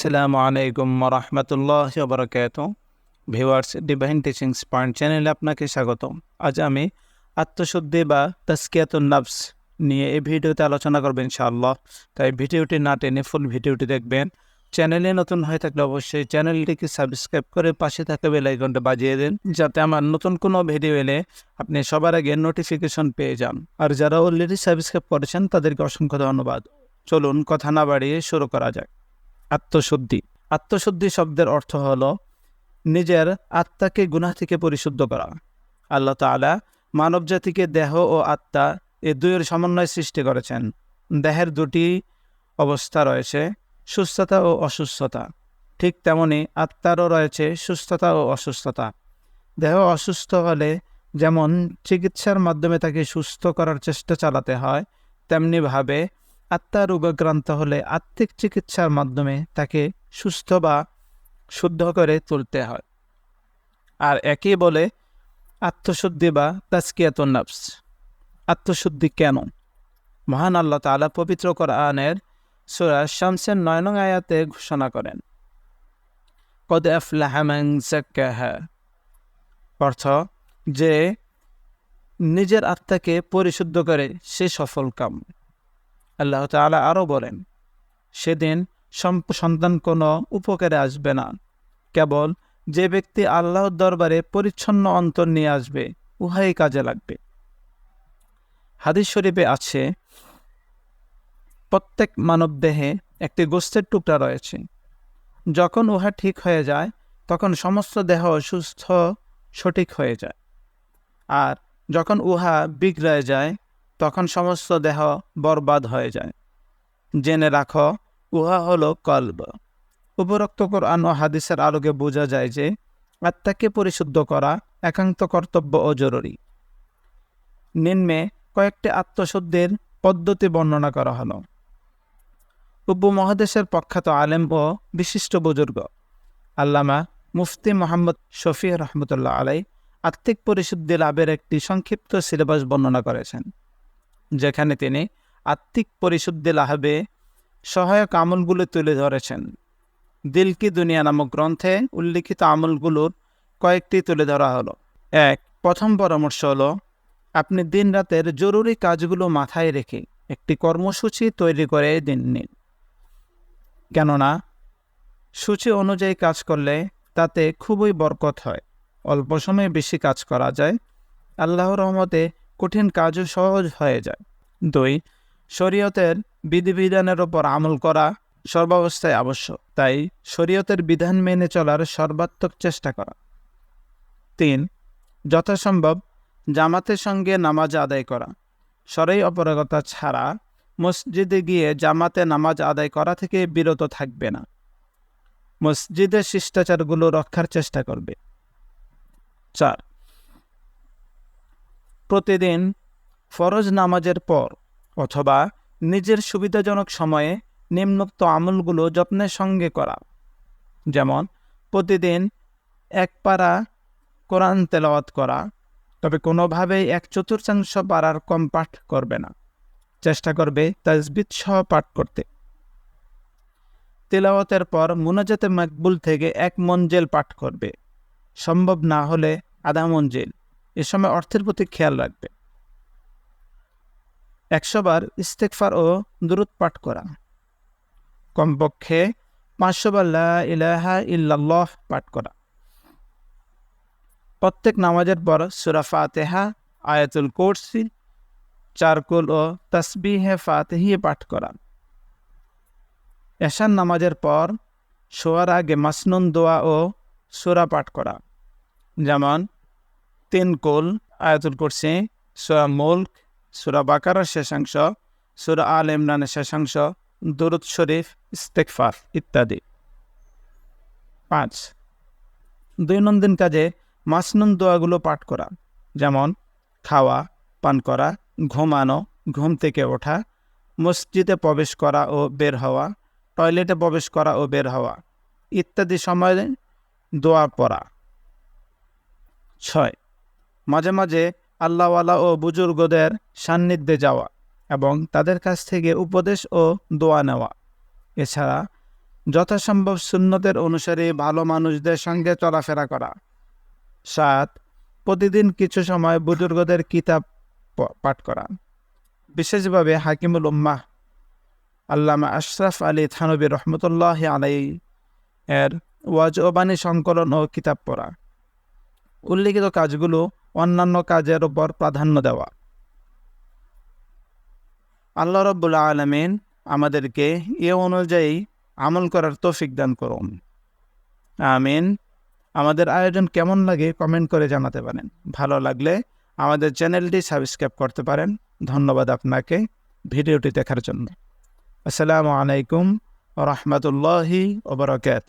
আসসালামু আলাইকুম রহমতুল্লাহ বরকাত ভিওয়ার্স ডিভাইন টিচিংস পয়েন্ট চ্যানেলে আপনাকে স্বাগত আজ আমি আত্মশুদ্ধি বা তাস্কিয়াতুন নাফস নিয়ে এই ভিডিওতে আলোচনা করবেন ইনশাআল্লাহ। তাই ভিডিওটি না টেনে ফুল ভিডিওটি দেখবেন। চ্যানেলে নতুন হয়ে থাকলে অবশ্যই চ্যানেলটিকে সাবস্ক্রাইব করে পাশে থাকা বেল আইকনটা বাজিয়ে দিন, যাতে আমার নতুন কোনো ভিডিও এলে আপনি সবার আগে নোটিফিকেশন পেয়ে যান। আর যারা অলরেডি সাবস্ক্রাইব করেছেন, তাদেরকে অসংখ্য ধন্যবাদ। চলুন, কথা না বাড়িয়ে শুরু করা যাক। আত্মশুদ্ধি। আত্মশুদ্ধি শব্দের অর্থ হল নিজের আত্মাকে গুনাহ থেকে পরিশুদ্ধ করা। আল্লাহ তাআলা মানব জাতিকে দেহ ও আত্মা এ দুইয়ের সমন্বয় সৃষ্টি করেছেন। দেহের দুটি অবস্থা রয়েছে, সুস্থতা ও অসুস্থতা। ঠিক তেমনি আত্মারও রয়েছে সুস্থতা ও অসুস্থতা। দেহ অসুস্থ হলে যেমন চিকিৎসার মাধ্যমে তাকে সুস্থ করার চেষ্টা চালাতে হয়, তেমনিভাবে আত্মা রোগাক্রান্ত হলে আত্মিক চিকিৎসার মাধ্যমে তাকে সুস্থ বা শুদ্ধ করে তুলতে হয়। আর একই বলে আত্মশুদ্ধি বা তাস্কিয়াতুন নাফস। আত্মশুদ্ধি কেন? মহান আল্লাহ তাআলা পবিত্র কোরআনের সূরা শামসের নয় আয়াতে ঘোষণা করেন অর্থ যে নিজের আত্মাকে পরিশুদ্ধ করে সে সফল কাম। আল্লাহ তাআলা আরও বলেন, সেদিন সন্তান কোনো উপকারে আসবে না। কেবল যে ব্যক্তি আল্লাহর দরবারে পরিচ্ছন্ন অন্তর নিয়ে আসবে, উহাই কাজে লাগবে। হাদিস শরীফে আছে, প্রত্যেক মানব দেহে একটি গোস্তের টুকরা রয়েছে। যখন উহা ঠিক হয়ে যায়, তখন সমস্ত দেহ সুস্থ, সঠিক হয়ে যায়। আর যখন উহা বিগড়ায় যায় তখন সমস্ত দেহ বরবাদ হয়ে যায়। জেনে রাখো, উহা হলো কল্ব। উপরোক্ত কোরআন ও হাদিসের আলোকে বোঝা যায় যে আত্মাকে পরিশুদ্ধ করা একান্ত কর্তব্য ও জরুরি। নিম্নে কয়েকটি আত্মশুদ্ধির পদ্ধতি বর্ণনা করা হলো। উপমহাদেশের প্রখ্যাত আলেম ও বিশিষ্ট বুজুর্গ, আল্লামা মুফতি মোহাম্মদ শফি রহমতুল্লাহ আলাই আত্মিক পরিশুদ্ধি লাভের একটি সংক্ষিপ্ত সিলেবাস বর্ণনা করেছেন। যেখানে তিনি আত্মিক পরিশুদ্ধি লাভে সহায়ক আমলগুলো তুলে ধরেছেন। দিল কি দুনিয়া নামক গ্রন্থে উল্লিখিত আমলগুলোর কয়েকটি তুলে ধরা হলো। এক, প্রথম পরামর্শ হলো, আপনি দিন রাতের জরুরি কাজগুলো মাথায় রেখে একটি কর্মসূচি তৈরি করে দিন নিন কেননা, সূচি অনুযায়ী কাজ করলে তাতে খুবই বরকত হয়। অল্প সময়ে বেশি কাজ করা যায়। আল্লাহর রহমতে কঠিন কাজও সহজ হয়ে যায়। দুই, শরীয়তের বিধিবিধানের ওপর আমল করা সর্বাবস্থায় আবশ্যক, তাই শরীয়তের বিধান মেনে চলার সর্বাত্মক চেষ্টা করা। তিন, যথাসম্ভব জামাতের সঙ্গে নামাজ আদায় করা। সরাই অপরাগতা ছাড়া মসজিদে গিয়ে জামাতে নামাজ আদায় করা থেকে বিরত থাকবে না। মসজিদের শিষ্টাচারগুলো রক্ষার চেষ্টা করবে। চার প্রতিদিন ফরজ নামাজের পর অথবা নিজের সুবিধাজনক সময়ে নিম্নোক্ত আমলগুলো যত্নের সঙ্গে করা। যেমন, প্রতিদিন এক পারা কোরআন তেলাওয়াত করা, তবে কোনোভাবেই এক চতুর্থাংশ পারার কম পাঠ করবে না। চেষ্টা করবে তাজবিদ সহ পাঠ করতে। তেলাওয়াতের পর মুনাজাতে মাকবুল থেকে এক মঞ্জেল পাঠ করবে। সম্ভব না হলে আধা মঞ্জিল। এ সময় অর্থের প্রতি খেয়াল রাখবে। একশোবার ইস্তেকফার ও দূরত পাঠ করা। কমপক্ষে পাঁচশোবার লা ইলাহা ইল্লাল্লাহ পাঠ করা। প্রত্যেক নামাজের পর সুরা ফাতেহা, আয়াতুল কোরসি, চারকুল ও তসবিহে ফাতেহি পাঠ করা। এশান নামাজের পর শোয়ার আগে মাসনুন দোয়া ও সুরা পাঠ করা। যেমন তিন কুল আয়াতুল কুরসি সুরা মুল্ক, সুরা বাকারার শেষাংশ সুরা আল ইমরানের শেষাংশ দুরুদ শরীফ ইস্তেকফার ইত্যাদি। পাঁচ, দৈনন্দিন কাজে মাসনুন দোয়াগুলো পাঠ করা, যেমন খাওয়া, পান করা, ঘুমানো, ঘুম থেকে ওঠা, মসজিদে প্রবেশ করা ও বের হওয়া, টয়লেটে প্রবেশ করা ও বের হওয়া ইত্যাদি সময়ে দোয়া পড়া। ছয় মাঝে মাঝে আল্লাহওয়ালা ও বুজুর্গদের সান্নিধ্যে যাওয়া এবং তাদের কাছ থেকে উপদেশ ও দোয়া নেওয়া। এছাড়া যথাসম্ভব সুন্নতের অনুসারে ভালো মানুষদের সঙ্গে চলাফেরা করা। সাত, প্রতিদিন কিছু সময় বুজুর্গদের কিতাব পাঠ করা। বিশেষভাবে হাকিমুল উম্মাহ আল্লামা আশরাফ আলী থানবী রহমতুল্লাহ আলাই এর ওয়াজ সংকলন ও কিতাব পড়া। উল্লিখিত কাজগুলো অন্যান্য কাজের উপর প্রাধান্য দেওয়া। আল্লাহ রব্বুল আলমিন আমাদেরকে এ অনুযায়ী আমল করার তৌফিক দান করুন। আমিন। আমাদের আয়োজন কেমন লাগে কমেন্ট করে জানাতে পারেন। ভালো লাগলে আমাদের চ্যানেলটি সাবস্ক্রাইব করতে পারেন। ধন্যবাদ আপনাকে ভিডিওটি দেখার জন্য। আসসালামু আলাইকুম রহমতুল্লাহি ওবরাকাত